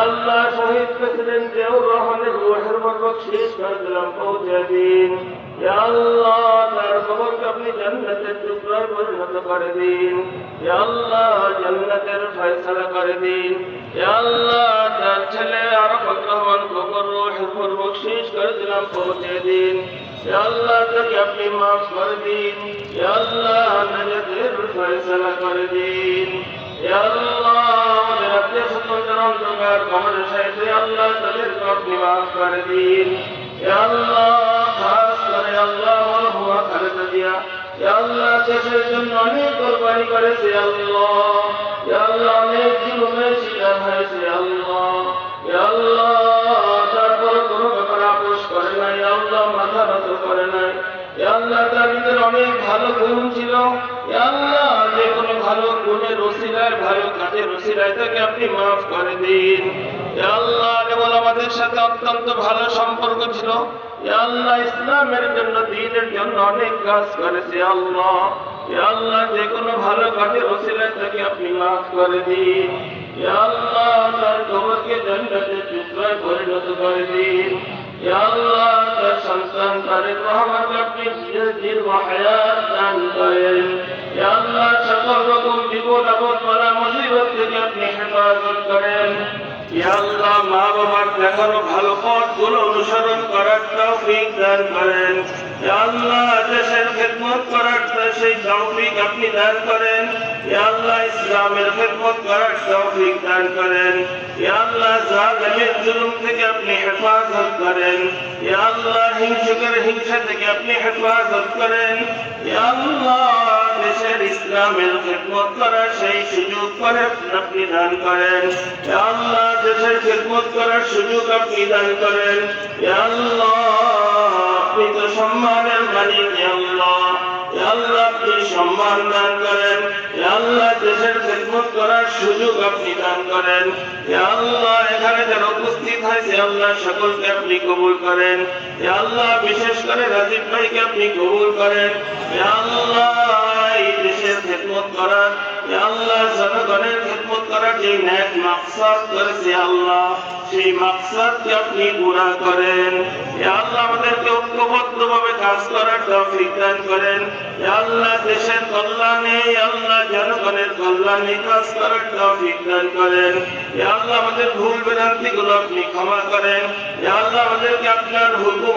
আল্লাহ শহীদ president Ziaur দিন ইয়া আপনি জান্নাতের টুকরায় পরিণত করে দিন আল্লাহ জান্নাতের ফয়সালা করে দিন আল্লাহ ছেলে আরাফাত রহমান কবর রুহের বকশিশ করে দিলাম, পৌঁছে দিন। আল্লাহ তাকে আপনি মাফ করে দিন। আল্লাহ নাজাতের ফয়সালা করে দিন। আল্লাহ আমাদের আত্মীয় স্বজনদের অন্ধকার কবরের সাথে আল্লাহ তাদেরকে আপনি মাফ করে দিন। আল্লাহ, খাস করে আল্লাহ মরহুমা খালেদা জিয়া। আল্লাহ দেশের জন্য অনেক কোরবানি করেছে আল্লাহ। আল্লাহ অনেক জুলুমের শিকার হয়েছে আল্লাহ। অনেক ভালো গুণ ছিল। আল্লাহ ভালো গুণের রসিলার ভালো কাজের রসিলায় তাকে আপনি মাফ করে দিন। আল্লাহ কেবল আমাদের সাথে অত্যন্ত ভালো সম্পর্ক ছিল। আল্লাহ ইসলামের জন্য, দিনের জন্য অনেক কাজ করেছে আল্লাহ। আল্লাহ যে কোনো ভালো কাজের রসিলায় তাকে আপনি মাফ করে দিন। আল্লাহ তার কবরকে পরিণত করে দিন। সন্তান তারেক রহমানকে আপনি দীর্ঘ হায়াত করেন। ইয়া মা বাবার দেখানো ভালো পথগুলো অনুসরণ করার তৌফিক দান করেন। আল্লাহ, দেশের ইসলামের খেদমত করার সেই সুযোগ করে আপনি দান করেন। আল্লাহ, দেশের খেদমত করার সুযোগ আপনি দান করেন। সুযোগ আপনি দান করেন। এখানে যারা উপস্থিত হয়েছে আল্লাহ, সকলকে আপনি কবুল করেন। আল্লাহ, বিশেষ করে রাজীব ভাইকে আপনি কবুল করেন। আল্লাহ খেদমত ইয়া আল্লাহ জনগণের খেদমত করার যে ন্যাক মাকসাদ করেছে আল্লাহ, সেই মাকসাদকে আপনি পুরা করেন। আল্লাহ আমাদেরকে ঐক্যবদ্ধভাবে কাজ করার তৌফিক দান করেন। আল্লাহ দেশের কল্যাণে আল্লাহ জনগণের কল্যাণে কাজ করার তৌফিক দান করেন। আল্লাহ আমাদের ভুল ভ্রান্তিগুলো আপনি ক্ষমা করেন। আল্লাহ আমাদেরকে আপনার হুকুম